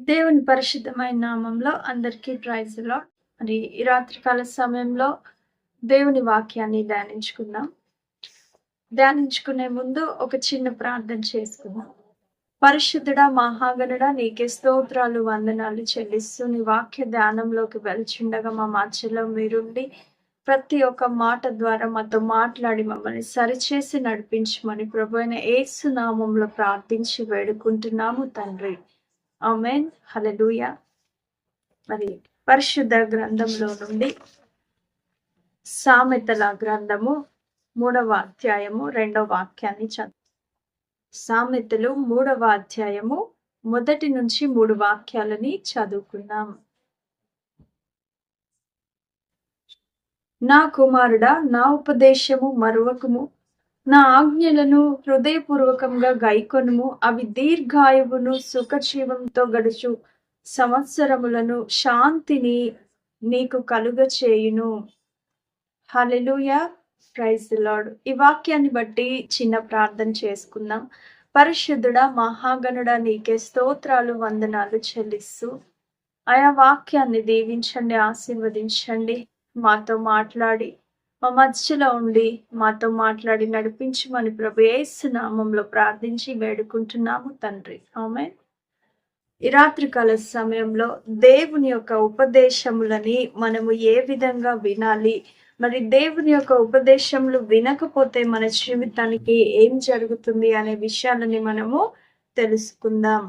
దేవుని పరిశుద్ధమైన నామంలో అందరికీ ప్రైజ్లో. మరి ఈ రాత్రికాల సమయంలో దేవుని వాక్యాన్ని ధ్యానించుకుందాం. ధ్యానించుకునే ముందు ఒక చిన్న ప్రార్థన చేసుకుందాం. పరిశుద్ధుడా మహాగణుడా నీకే స్తోత్రాలు వందనాలు చెల్లిస్తూ నీ వాక్య ధ్యానంలోకి వెళ్చుండగా మా మధ్యలో మీరుండి ప్రతి ఒక్క మాట ద్వారా మాతో మాట్లాడి మమ్మల్ని సరిచేసి నడిపించమని ప్రభు అయిన ఏసు నామంలో ప్రార్థించి వేడుకుంటున్నాము తండ్రి. ఆమెన్. హలెలుయ మరి పరిశుద్ధ గ్రంథంలో నుండి సామెతల గ్రంథము మూడవ అధ్యాయము రెండవ వాక్యాన్ని చదువు. సామెతలు మూడవ అధ్యాయము మొదటి నుంచి మూడు వాక్యాలని చదువుకున్నాం. నా కుమారుడా నా ఉపదేశము మరువకము నా ఆజ్ఞలను హృదయపూర్వకంగా గైకొనుము. అవి దీర్ఘాయువును సుఖజీవంతో గడుచు సంవత్సరములను శాంతిని నీకు కలుగ చేయును హలెలుయ ప్రైజ్ లాడ్ ఈ వాక్యాన్ని బట్టి చిన్న ప్రార్థన చేసుకుందాం. పరిశుద్ధుడ మహాగణుడ నీకే స్తోత్రాలు వందనాలు చెల్లిస్తూ ఆయా వాక్యాన్ని దీవించండి ఆశీర్వదించండి మాతో మాట్లాడి మా మధ్యలో ఉండి మాతో మాట్లాడి నడిపించమని ప్రభు యేసు నామంలో ప్రార్థించి వేడుకుంటున్నాము తండ్రి. ఆమె ఈ రాత్రికాల సమయంలో దేవుని యొక్క ఉపదేశములని మనము ఏ విధంగా వినాలి? మరి దేవుని యొక్క ఉపదేశములు వినకపోతే మన జీవితానికి ఏం జరుగుతుంది అనే విషయాలని మనము తెలుసుకుందాం.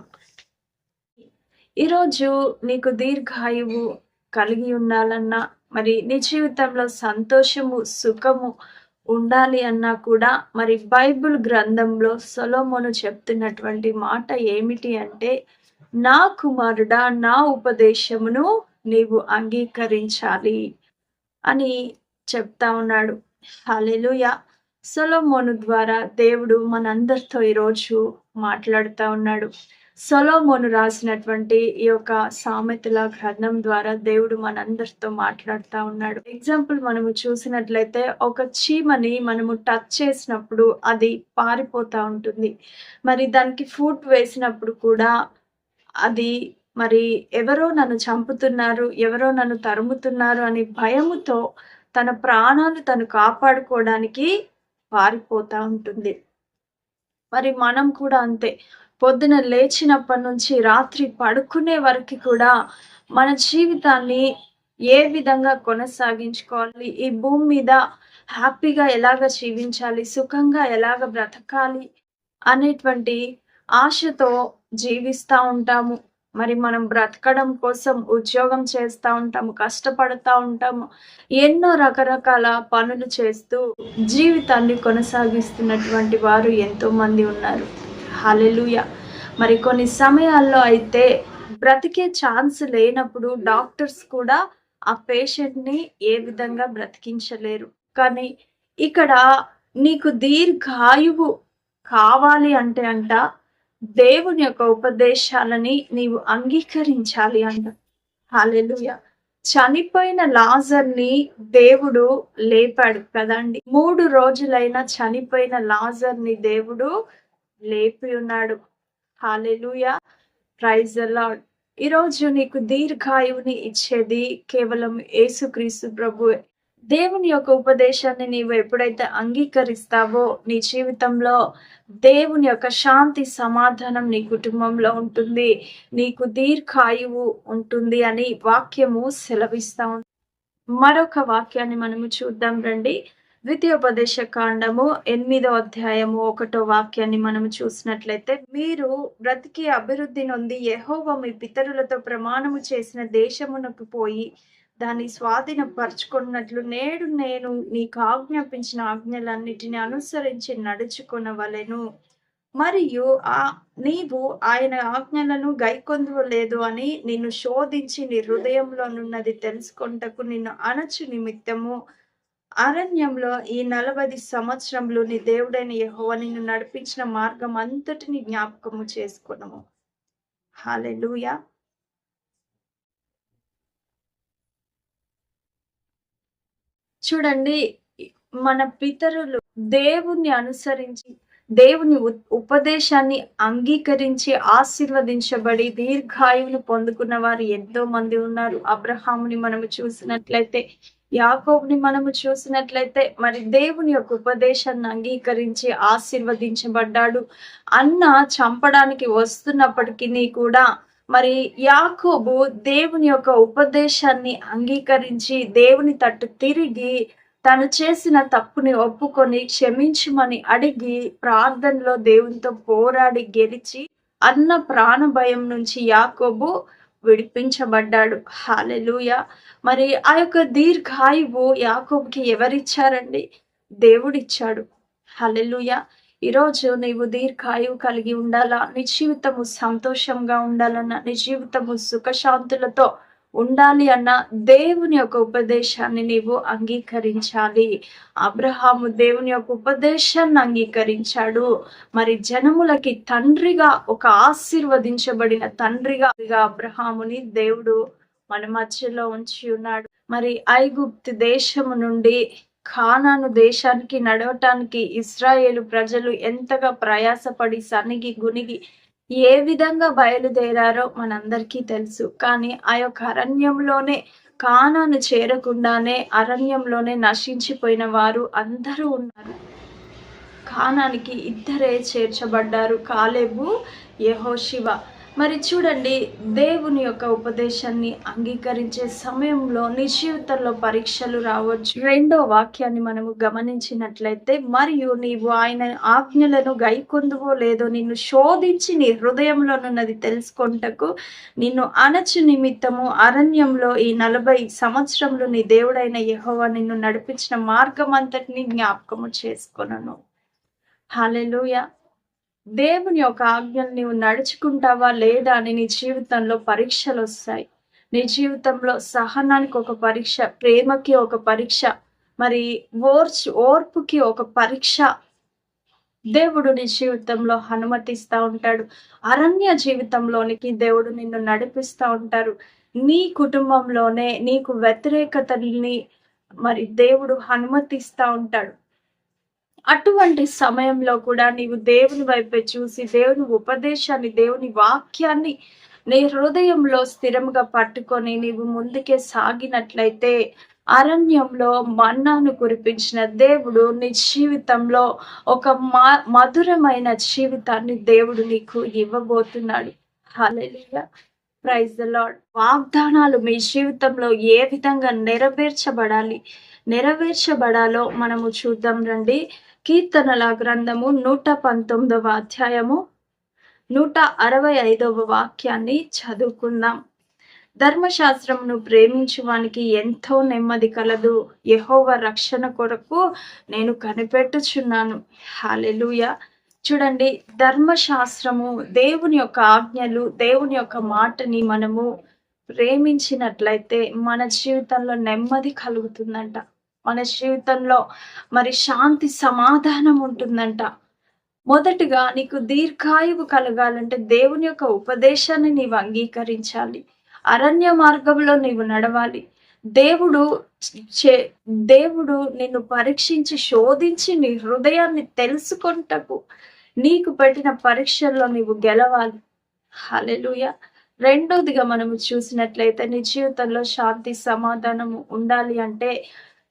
ఈరోజు నీకు దీర్ఘాయువు కలిగి ఉండాలన్నా మరి నీ జీవితంలో సంతోషము సుఖము ఉండాలి అన్నా కూడా మరి బైబిల్ గ్రంథంలో సొలోమోను చెప్తున్నటువంటి మాట ఏమిటి అంటే నా కుమారుడా నా ఉపదేశమును నీవు అంగీకరించాలి అని చెప్తా ఉన్నాడు. హాలెలుయ సొలోమోను ద్వారా దేవుడు మనందరితో ఈరోజు మాట్లాడుతూ ఉన్నాడు. సొలోమోను రాసినటువంటి ఈ యొక్క సామెతల గ్రంథం ద్వారా దేవుడు మనందరితో మాట్లాడుతూ ఉన్నాడు. ఎగ్జాంపుల్ మనము చూసినట్లయితే ఒక చీమని మనము టచ్ చేసినప్పుడు అది పారిపోతూ ఉంటుంది. మరి దానికి ఫుడ్ వేసినప్పుడు కూడా అది మరి ఎవరో నన్ను చంపుతున్నారు ఎవరో నన్ను తరుముతున్నారు అని భయముతో తన ప్రాణాలు తను కాపాడుకోవడానికి పారిపోతూ ఉంటుంది. మరి మనం కూడా అంతే. పొద్దున లేచినప్పటి నుంచి రాత్రి పడుకునే వరకు కూడా మన జీవితాన్ని ఏ విధంగా కొనసాగించుకోవాలి? ఈ భూమి మీద హ్యాపీగా ఎలాగ జీవించాలి? సుఖంగా ఎలాగ బ్రతకాలి? అనేటువంటి ఆశతో జీవిస్తూ ఉంటాము. మరి మనం బ్రతకడం కోసం ఉద్యోగం చేస్తూ ఉంటాము కష్టపడుతూ ఉంటాము. ఎన్నో రకరకాల పనులు చేస్తూ జీవితాన్ని కొనసాగిస్తున్నటువంటి వారు ఎంతో మంది ఉన్నారు. హాలెలుయ మరి కొన్ని సమయాల్లో అయితే బ్రతికే ఛాన్స్ లేనప్పుడు డాక్టర్స్ కూడా ఆ పేషెంట్ని ఏ విధంగా బ్రతికించలేరు. కానీ ఇక్కడ నీకు దీర్ఘాయువు కావాలి అంటే అంట దేవుని యొక్క ఉపదేశాలని నీవు అంగీకరించాలి అంట. హాలెలుయ చనిపోయిన లాజర్ని దేవుడు లేపాడు కదండి. మూడు రోజులైన చనిపోయిన లాజర్ని దేవుడు లేపి ఉన్నాడు. హాలెలుయ ప్రైజ్ అలాడ్ ఈరోజు నీకు దీర్ఘాయువుని ఇచ్చేది కేవలం యేసుక్రీస్తు ప్రభువే. దేవుని యొక్క ఉపదేశాన్ని నీవు ఎప్పుడైతే అంగీకరిస్తావో నీ జీవితంలో దేవుని యొక్క శాంతి సమాధానం నీ కుటుంబంలో ఉంటుంది. నీకు దీర్ఘాయువు ఉంటుంది అని వాక్యము సెలవిస్తా ఉంది. మరొక వాక్యాన్ని మనము చూద్దాం రండి. ద్వితీయోపదేశ కాండము ఎనిమిదో అధ్యాయము ఒకటో వాక్యాన్ని మనము చూసినట్లయితే మీరు బ్రతికి అభివృద్ధి నొంది యహోవ మీ పితరులతో ప్రమాణము చేసిన దేశమునకు పోయి దాన్ని స్వాధీనపరచుకున్నట్లు నేడు నేను నీకు ఆజ్ఞాపించిన ఆజ్ఞలన్నిటిని అనుసరించి నడుచుకునవలెను. మరియు ఆ నీవు ఆయన ఆజ్ఞలను గైకొందువలేదు అని నిన్ను శోధించి నీ హృదయంలోనున్నది తెలుసుకుంటకు నిన్ను అనచు నిమిత్తము. అరణ్యంలో ఈ నలభై సంవత్సరంలో నీ దేవుడైన యహోవ నిన్ను నడిపించిన మార్గం అంతటిని జ్ఞాపకము చేసుకున్నాము హాలెలుయా చూడండి మన పితరులు దేవుణ్ణి అనుసరించి దేవుని ఉ- ఉపదేశాన్ని అంగీకరించి ఆశీర్వదించబడి దీర్ఘాయువును పొందుకున్న వారు ఎంతో మంది ఉన్నారు. అబ్రహాముని మనము చూసినట్లయితే యాకోబ్ని మనము చూసినట్లయితే మరి దేవుని యొక్క ఉపదేశాన్ని అంగీకరించి ఆశీర్వదించబడ్డాడు. అన్న చంపడానికి వస్తున్నప్పటికీ కూడా మరి యాకోబు దేవుని యొక్క ఉపదేశాన్ని అంగీకరించి దేవుని తట్టు తిరిగి తను చేసిన తప్పుని ఒప్పుకొని క్షమించమని అడిగి ప్రార్థనలో దేవునితో పోరాడి గెలిచి అన్న ప్రాణ భయం నుంచి యాకోబు విడిపించబడ్డాడు. హాలెలూయ మరి ఆ యొక్క దీర్ఘాయువు యాకోబ్కి ఎవరిచ్చారండి? దేవుడిచ్చాడు. హలెలుయ ఈరోజు నీవు దీర్ఘాయువు కలిగి ఉండాలా? నీ జీవితము సంతోషంగా ఉండాలన్నా నీ జీవితము సుఖశాంతులతో ఉండాలి అన్న దేవుని యొక్క ఉపదేశాన్ని నీవు అంగీకరించాలి. అబ్రహాము దేవుని యొక్క ఉపదేశాన్ని అంగీకరించాడు. మరి జనములకి తండ్రిగా ఒక ఆశీర్వదించబడిన తండ్రిగా అబ్రహాముని దేవుడు మన మధ్యలో ఉంచి ఉన్నాడు. మరి ఐగుప్తి దేశము నుండి ఖానాను దేశానికి నడవటానికి ఇస్రాయేలు ప్రజలు ఎంతగా ప్రయాసపడి సనిగి గునిగి ఏ విధంగా బయలుదేరారో మనందరికీ తెలుసు. కానీ ఆ యొక్క అరణ్యంలోనే కానాను చేరకుండానే అరణ్యంలోనే నశించిపోయిన వారు అందరూ ఉన్నారు. కానానికి ఇద్దరే చేర్చబడ్డారు. కాలేబు యహోశివ మరి చూడండి దేవుని యొక్క ఉపదేశాన్ని అంగీకరించే సమయంలో నీ జీవితంలో పరీక్షలు రావచ్చు. రెండో వాక్యాన్ని మనము గమనించినట్లయితే మరియు నీవు ఆయన ఆజ్ఞలను గైకొందువో లేదో నిన్ను శోధించి నీ హృదయంలోనున్నది తెలుసుకుంటకు నిన్ను అనచు నిమిత్తము అరణ్యంలో ఈ నలభై సంవత్సరంలో నీ దేవుడైన యహోవా నిన్ను నడిపించిన మార్గం అంతటిని జ్ఞాపకము చేసుకొనను. హాలెలుయా దేవుని యొక్క ఆజ్ఞలు నీవు నడుచుకుంటావా లేదా అని నీ జీవితంలో పరీక్షలు వస్తాయి. నీ జీవితంలో సహనానికి ఒక పరీక్ష ప్రేమకి ఒక పరీక్ష మరి ఓర్చు ఓర్పుకి ఒక పరీక్ష దేవుడు నీ జీవితంలో అనుమతిస్తూ ఉంటాడు. అరణ్య జీవితంలోనికి దేవుడు నిన్ను నడిపిస్తూ ఉంటారు. నీ కుటుంబంలోనే నీకు వ్యతిరేకతని మరి దేవుడు అనుమతిస్తూ ఉంటాడు. అటువంటి సమయంలో కూడా నీవు దేవుని వైపే చూసి దేవుని ఉపదేశాన్ని దేవుని వాక్యాన్ని నీ హృదయంలో స్థిరంగా పట్టుకొని నీవు ముందుకే సాగినట్లయితే అరణ్యంలో మన్నాను కురిపించిన దేవుడు నీ జీవితంలో ఒక మా మధురమైన జీవితాన్ని దేవుడు నీకు ఇవ్వబోతున్నాడు. హల్లెలూయా. ప్రైజ్ ద లాడ్ వాగ్దానాలు మీ జీవితంలో ఏ విధంగా నెరవేర్చబడాలి నెరవేర్చబడాలో మనము చూద్దాం రండి. కీర్తనల గ్రంథము నూట పంతొమ్మిదవ అధ్యాయము నూట అరవై ఐదవ వాక్యాన్ని చదువుకుందాం. ధర్మశాస్త్రమును ప్రేమించువానికి ఎంతో నెమ్మది కలదు. యహోవ రక్షణ కొరకు నేను కనిపెట్టుచున్నాను. హాలెలుయ చూడండి ధర్మశాస్త్రము దేవుని యొక్క ఆజ్ఞలు దేవుని యొక్క మాటని మనము ప్రేమించినట్లయితే మన జీవితంలో నెమ్మది కలుగుతుందంట. మన జీవితంలో మరి శాంతి సమాధానం ఉంటుందంట. మొదటిగా నీకు దీర్ఘాయువు కలగాలంటే దేవుని యొక్క ఉపదేశాన్ని నీవు అంగీకరించాలి. అరణ్య మార్గంలో నీవు నడవాలి. దేవుడు చే దేవుడు నిన్ను పరీక్షించి శోధించి నీ హృదయాన్ని తెలుసుకుంటకు నీకు పెట్టిన పరీక్షల్లో నీవు గెలవాలి. హలెలుయ రెండోదిగా మనము చూసినట్లయితే నీ జీవితంలో శాంతి సమాధానము ఉండాలి అంటే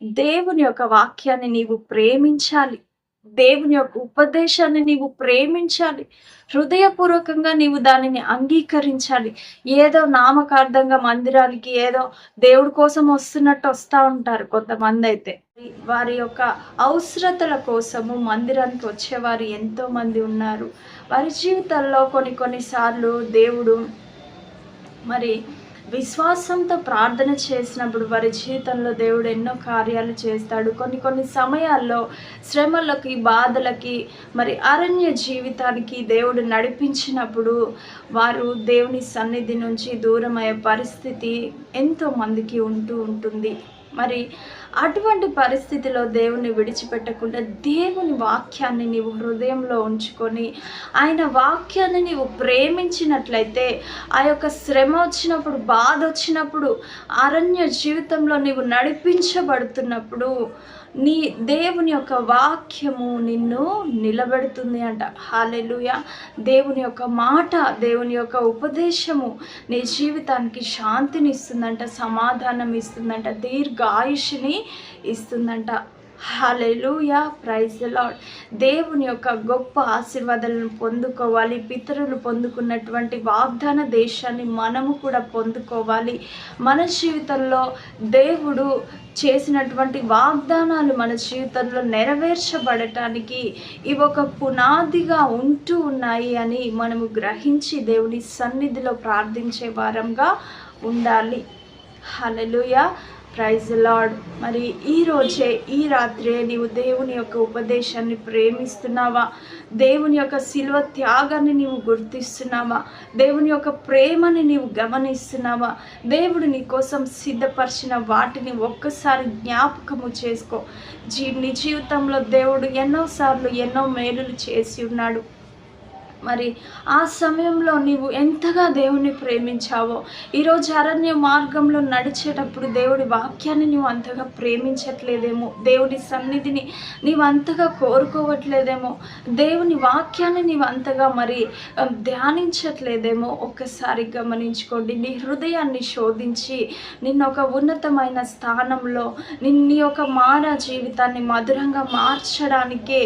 దేవుని యొక్క వాక్యాన్ని నీవు ప్రేమించాలి. దేవుని యొక్క ఉపదేశాన్ని నీవు ప్రేమించాలి. హృదయపూర్వకంగా నీవు దానిని అంగీకరించాలి. ఏదో నామకార్థంగా మందిరానికి ఏదో దేవుడి కోసం వస్తున్నట్టు వస్తూ ఉంటారు కొంతమంది అయితే. వారి యొక్క అవసరతల కోసము మందిరానికి వచ్చేవారు ఎంతో మంది ఉన్నారు. వారి జీవితాల్లో కొన్ని కొన్నిసార్లు దేవుడు మరి విశ్వాసంతో ప్రార్థన చేసినప్పుడు వారి జీవితంలో దేవుడు ఎన్నో కార్యాలు చేస్తాడు. కొన్ని కొన్ని సమయాల్లో శ్రమలకి బాధలకి మరి అరణ్య జీవితానికి దేవుడు నడిపించినప్పుడు వారు దేవుని సన్నిధి నుంచి దూరం అయ్యే పరిస్థితి ఎంతో మందికి ఉంటూ ఉంటుంది. మరి అటువంటి పరిస్థితిలో దేవుని విడిచిపెట్టకుండా దేవుని వాక్యాన్ని నీవు హృదయంలో ఉంచుకొని ఆయన వాక్యాన్ని నీవు ప్రేమించినట్లయితే ఆ యొక్క శ్రమ వచ్చినప్పుడు బాధ వచ్చినప్పుడు అరణ్య జీవితంలో నీవు నడిపించబడుతున్నప్పుడు నీ దేవుని యొక్క వాక్యము నిన్ను నిలబెడుతుంది అంట. హాలెలుయ దేవుని యొక్క మాట దేవుని యొక్క ఉపదేశము నీ జీవితానికి శాంతిని ఇస్తుందంట సమాధానం ఇస్తుందంట దీర్ఘాయుష్ని ఇస్తుందంట. హలెలుయా ప్రైజ్ లాడ్ దేవుని యొక్క గొప్ప ఆశీర్వాదాలను పొందుకోవాలి పితరులు పొందుకున్నటువంటి వాగ్దాన దేశాన్ని మనము కూడా పొందుకోవాలి. మన జీవితంలో దేవుడు చేసినటువంటి వాగ్దానాలు మన జీవితంలో నెరవేర్చబడటానికి ఇవి ఒక పునాదిగా ఉంటూ ఉన్నాయి అని మనము గ్రహించి దేవుని సన్నిధిలో ప్రార్థించే వారంగా ఉండాలి. హలలుయా ప్రైజ్ లాడ్ మరి ఈ రోజే ఈ రాత్రే నీవు దేవుని యొక్క ఉపదేశాన్ని ప్రేమిస్తున్నావా? దేవుని యొక్క శిల్వ త్యాగాన్ని నీవు గుర్తిస్తున్నావా? దేవుని యొక్క ప్రేమని నీవు గమనిస్తున్నావా? దేవుడు నీ కోసం సిద్ధపరిచిన వాటిని ఒక్కసారి జ్ఞాపకము చేసుకో. జీ నీ జీవితంలో దేవుడు ఎన్నోసార్లు ఎన్నో మేలులు చేసి ఉన్నాడు. మరి ఆ సమయంలో నీవు ఎంతగా దేవుని ప్రేమించావో ఈరోజు అరణ్య మార్గంలో నడిచేటప్పుడు దేవుడి వాక్యాన్ని నువ్వు అంతగా ప్రేమించట్లేదేమో దేవుడి సన్నిధిని నీవు అంతగా కోరుకోవట్లేదేమో దేవుని వాక్యాన్ని నీవు అంతగా మరి ధ్యానించట్లేదేమో ఒక్కసారి గమనించుకోండి. నీ హృదయాన్ని శోధించి నిన్న ఒక ఉన్నతమైన స్థానంలో నీ యొక్క మాన జీవితాన్ని మధురంగా మార్చడానికే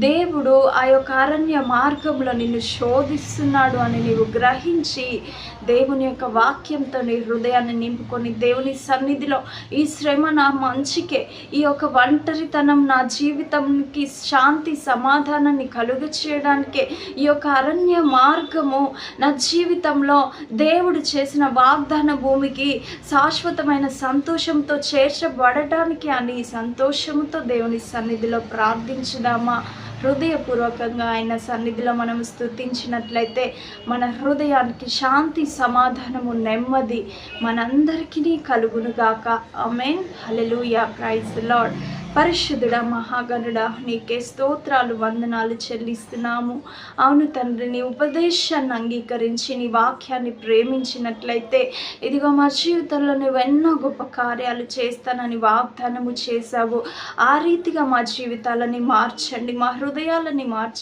దేవుడు ఆ యొక్క అరణ్య మార్గంలో నిన్ను శోధిస్తున్నాడు అని నీవు గ్రహించి దేవుని యొక్క వాక్యంతో నీ హృదయాన్ని నింపుకొని దేవుని సన్నిధిలో ఈ శ్రమ నా మంచికే. ఈ యొక్క ఒంటరితనం నా జీవితంకి శాంతి సమాధానాన్ని కలుగ చేయడానికే. ఈ యొక్క అరణ్య మార్గము నా జీవితంలో దేవుడు చేసిన వాగ్దాన భూమికి శాశ్వతమైన సంతోషంతో చేర్చబడటానికి అని సంతోషంతో దేవుని సన్నిధిలో ప్రార్థించుదామా. హృదయపూర్వకంగా ఆయన సన్నిధిలో మనం స్తుతించినట్లయితే మన హృదయానికి శాంతి సమాధానము నెమ్మది మనందరికీ కలుగునుగాక. Amen hallelujah praise Lord. పరిశుద్ధుడ మహాగణుడ నీకే స్తోత్రాలు వందనాలు చెల్లిస్తున్నాము. అవును తండ్రి నీ ఉపదేశాన్ని అంగీకరించి నీ వాక్యాన్ని ప్రేమించినట్లయితే ఇదిగో మా జీవితంలో నువ్వు ఎన్నో గొప్ప కార్యాలు చేస్తానని వాగ్దానము చేశావు. ఆ రీతిగా మా జీవితాలని మార్చండి మా హృదయాలని మార్చండి